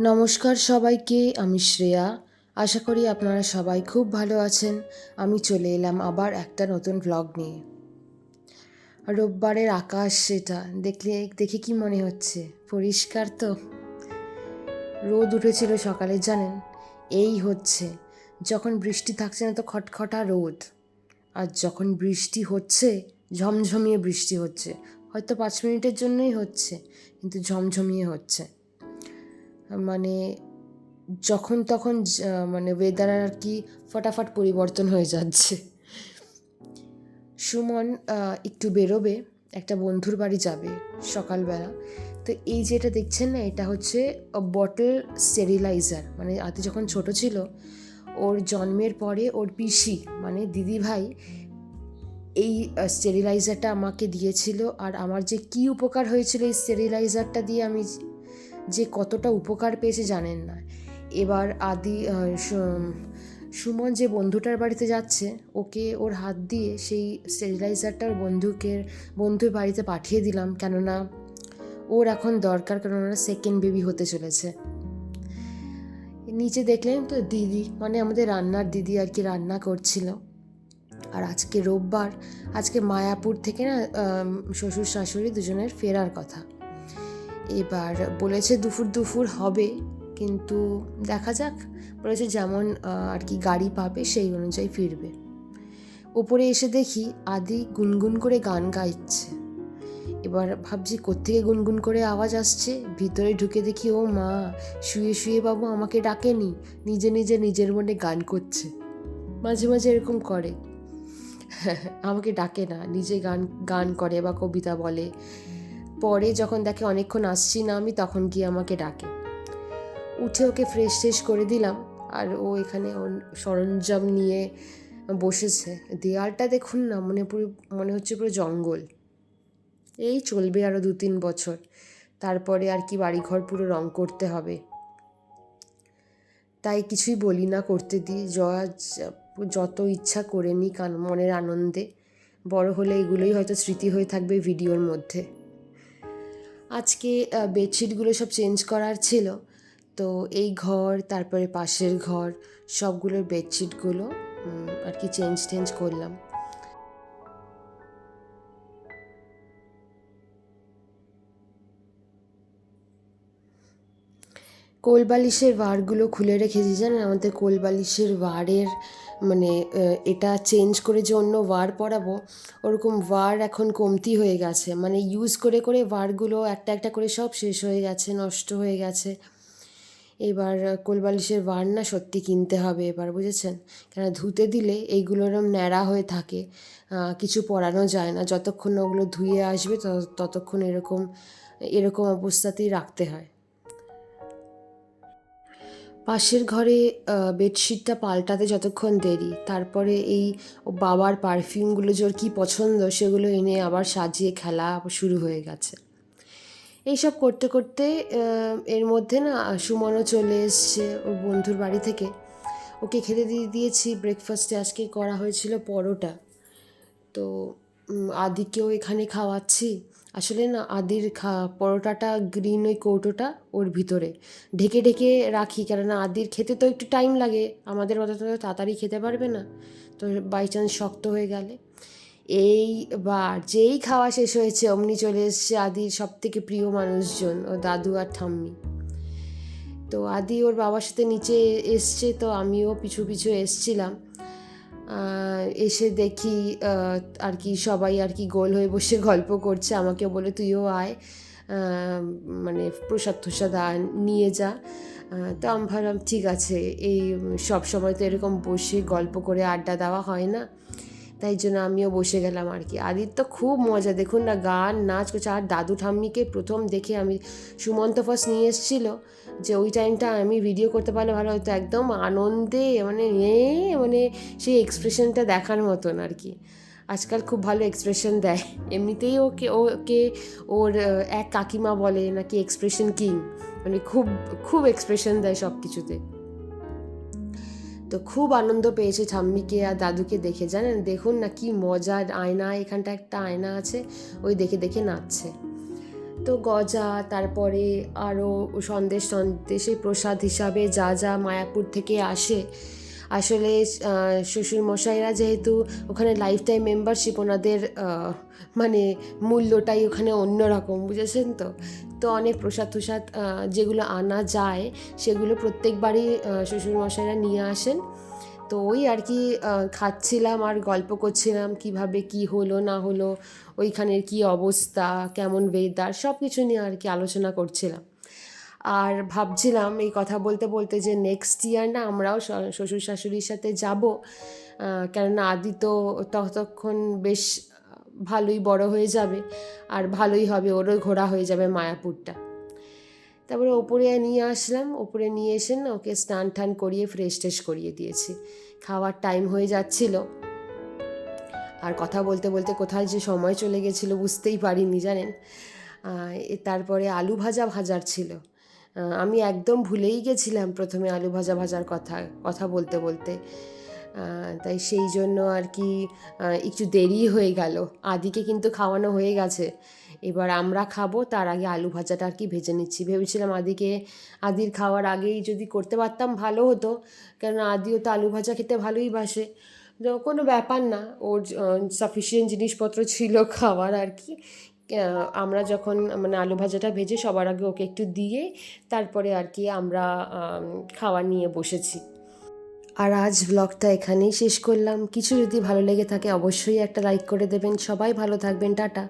নমস্কার সবাইকে, আমি শ্রেয়া। আশা করি আপনারা সবাই খুব ভালো আছেন। আমি চলে এলাম আবার একটা নতুন ভ্লগ নিয়ে। রোববারের আকাশ সেটা দেখলে, দেখে কি মনে হচ্ছে? পরিষ্কার তো। রোদ উঠেছিল সকালে, জানেন? এই হচ্ছে। যখন বৃষ্টি থাকছে না তো খটখটা রোদ। আর যখন বৃষ্টি হচ্ছে, ঝমঝমিয়ে বৃষ্টি হচ্ছে। হয়তো পাঁচ মিনিটের জন্যই হচ্ছে, কিন্তু ঝমঝমিয়ে হচ্ছে। মানে যখন তখন মানে ওয়েদার আর কি ফটাফট পরিবর্তন হয়ে যাচ্ছে। সুমন একটু বেরোবে, একটা বন্ধুর বাড়ি যাবে সকালবেলা। তো এই যেটা দেখছেন না, এটা হচ্ছে বটল স্টেরিলাইজার মানে আতি যখন ছোট ছিল, ওর জন্মের পরে ওর পিসি মানে দিদি ভাই, এই স্টেরিলাইজারটা আমাকে দিয়েছিল। আর আমার যে কি উপকার হয়েছিল এই স্টেরিলাইজারটা দিয়ে আমি যে কতটা উপকার পেয়েছে জানেন না। এবার আদি সুমন যে বন্ধুটার বাড়িতে যাচ্ছে, ওকে ওর হাত দিয়ে সেই স্টেরিলাইজারটার বন্ধুকে বন্ধুর বাড়িতে পাঠিয়ে দিলাম। কেননা ওর এখন দরকার ওরা সেকেন্ড বেবি হতে চলেছে। নিচে দেখলেন তো দিদি মানে আমাদের রান্নার দিদি আর কি রান্না করছিল। আর আজকে রোববার, আজকে মায়াপুর থেকে না শ্বশুর শাশুড়ি দুজনের ফেরার কথা। এবার বলেছে দুপুর দুপুর হবে, কিন্তু দেখা যাক। বলেছে যেমন আর কি গাড়ি পাবে সেই অনুযায়ী ফিরবে। ওপরে এসে দেখি আদি গুনগুন করে গান গাইছে। এবার ভাবছি কোত্থেকে গুনগুন করে আওয়াজ আসছে। ভিতরে ঢুকে দেখি, ও মা, শুয়ে শুয়ে বাবু আমাকে ডাকেনি, নিজে নিজে নিজের মনে গান করছে। মাঝে মাঝে এরকম করে। আমাকে ডাকে না, নিজে গান গান করে বা কবিতা বলে। পরে যখন দেখে অনেকক্ষণ আসছি না আমি, তখন গিয়ে আমাকে ডাকে। উঠে ওকে ফ্রেশ ট্রেশ করে দিলাম আর ও এখানে সরঞ্জাম নিয়ে বসেছে। দেয়ালটা দেখুন না, মনে পুরো, মনে হচ্ছে পুরো জঙ্গল। এই চলবে আরও দু তিন বছর। তারপরে আর কি বাড়িঘর পুরো রং করতে হবে। তাই কিছুই বলি না, করতে দিই। যত ইচ্ছা করে নিই মনের আনন্দে। বড় হলে এগুলোই হয়তো স্মৃতি হয়ে থাকবে ভিডিওর মধ্যে। আজকে বেডশিটগুলো সব চেঞ্জ করার ছিল। তো এই ঘর, তারপরে পাশের ঘর, সবগুলোর বেডশিটগুলো আর কি চেঞ্জ টেঞ্জ করলাম। কোলবালিশের ওয়ারগুলো খুলে রেখেছি, জানেন? আমাদের কোলবালিশের ওয়ারের মানে এটা চেঞ্জ করে যে অন্য ওয়ার পরাবো, ওরকম ওয়ার এখন কমতি হয়ে গেছে। মানে ইউজ করে করে ওয়ারগুলো একটা একটা করে সব শেষ হয়ে গেছে, নষ্ট হয়ে গেছে। এবার কোলবালিশের ওয়ার না সত্যি কিনতে হবে এবার, বুঝেছেন? কেন ধুতে দিলে এইগুলো এরম ন্যাড়া হয়ে থাকে কিছু পরানো যায় না। যতক্ষণ ওগুলো ধুয়ে আসবে ততক্ষণ এরকম এরকম অবস্থাতেই রাখতে হয়। পাশের ঘরে বেডশিটটা পাল্টাতে যতক্ষণ দেরি। তারপরে এই বাবার পারফিউমগুলো যে ওর কী পছন্দ, সেগুলো এনে আবার সাজিয়ে খেলা শুরু হয়ে গেছে। এইসব করতে করতে এর মধ্যে না, সুমনও চলে এসছে ওর বন্ধুর বাড়ি থেকে। ওকে খেতে দিয়ে দিয়েছি ব্রেকফাস্টে আজকে করা হয়েছিল পরোটা। তো আদিকেও এখানে খাওয়াচ্ছি। আসলে না আদির খা, পরোটাটা গ্রিন ওই কৌটোটা ওর ভিতরে। ঢেকে ঢেকে রাখি, কেননা আদির খেতে তো একটু টাইম লাগে। আমাদের মতো তো তাড়াতাড়ি খেতে পারবে না। তো বাই চান্স শক্ত হয়ে গেলে। এইবার যেই খাওয়া শেষ হয়েছে, অমনি চলে এসছে আদির সব থেকে প্রিয় মানুষজন ও দাদু আর ঠাম্মি। তো আদি ওর বাবার সাথে নিচে এসছে, তো আমিও পিছু পিছু এসছিলাম। এসে দেখি আর কি সবাই আর কি গোল হয়ে বসে গল্প করছে। আমাকে বলে, তুইও আয় মানে প্রসাদ আন- নিয়ে যা। তো আমি ভাবলাম, ঠিক আছে। এই সব সময় তো এরকম বসে গল্প করে আড্ডা দেওয়া হয় না। তাই জন্য আমিও বসে গেলাম আর কি। আদিত্য খুব মজা, দেখুন না, গান, নাচ করছে। আর দাদু ঠাম্মিকে প্রথম দেখে আমি সুমন্ত ফার্স্ট নিয়ে এসেছিল যে ওই টাইমটা আমি ভিডিও করতে পারলে ভালো হতো। একদম আনন্দে মানে এ মানে সেই এক্সপ্রেশনটা দেখার মতন আর কি। আজকাল খুব ভালো এক্সপ্রেশন দেয়। এমনিতেই ওকে ওকে ওর এক কাকিমা বলে নাকি এক্সপ্রেশন কিং মানে খুব খুব এক্সপ্রেশন দেয় সব কিছুতে তো খুব আনন্দ পেয়েছে ঠাম্মিকে আর দাদুকে দেখে। জানেন? দেখুন না কি মজার আয়না, এখানটা একটা আয়না আছে, ওই দেখে দেখে নাচছে। তো গজা, তারপরে আরও সন্দেশ, সন্দেশে প্রসাদ হিসাবে যা যা মায়াপুর থেকে আসে। আসলে শ্বশুর মশাইরা যেহেতু ওখানে লাইফ টাইম মেম্বারশিপ ওনাদের মানে মূল্যটাই ওখানে অন্যরকম, বুঝেছেন তো? তো অনেক প্রসাদ টসাদ যেগুলো আনা যায়, সেগুলো প্রত্যেকবারই শ্বশুরমশাইরা নিয়ে আসেন। তো ওই আর কি খাচ্ছিলাম আর গল্প করছিলাম, কীভাবে কি হলো, না হলো, ওইখানের কি অবস্থা, কেমন ওয়েদার সব কিছু নিয়ে আর কি আলোচনা করছিলাম। আর ভাবছিলাম এই কথা বলতে বলতে যে নেক্সট ইয়ার না আমরাও শ্বশুর শাশুড়ির সাথে যাব কেননা আদি তো ততক্ষণ বেশ ভালোই বড় হয়ে যাবে আর ভালোই হবে, ওরও ঘোরা হয়ে যাবে মায়াপুরটা। তারপরে ওপরে নিয়ে আসলাম, ওপরে নিয়ে এসে না ওকে স্নান টান করিয়ে ফ্রেশ ট্রেশ করিয়ে দিয়েছি। খাওয়ার টাইম হয়ে যাচ্ছিল। আর কথা বলতে বলতে কোথায় যে সময় চলে গেছিল বুঝতেই পারিনি জানেন। তারপরে আলু ভাজা ভাজার ছিল। আমি একদম ভুলেই গেছিলাম প্রথমে আলু ভাজা ভাজার কথা কথা বলতে বলতে। তাই সেই জন্য আর কি একটু দেরি হয়ে গেল। আদিকে কিন্তু খাওয়ানো হয়ে গেছে। এবার আমরা খাব তার আগে আলু ভাজাটা আর কি ভেজে নিচ্ছি। ভেবেছিলাম আদিকে আদির খাওয়ার আগেই যদি করতে পারতাম ভালো হতো কেন আদিও তো আলু ভাজা খেতে ভালোই বাসে। কোনো ব্যাপার না ওর সাফিসিয়েন্ট জিনিসপত্র ছিল খাওয়ার আর কি। আমরা যখন মানে আলু ভাজাটা ভেজে সবার আগে ওকে একটু দিয়ে তারপরে আর কি আমরা আম, খাওয়া নিয়ে বসেছি। আর আজ ব্লগটা এখানেই শেষ করলাম। কিছু যদি ভালো লেগে থাকে, অবশ্যই একটা লাইক করে দেবেন। সবাই ভালো থাকবেন। টাটা।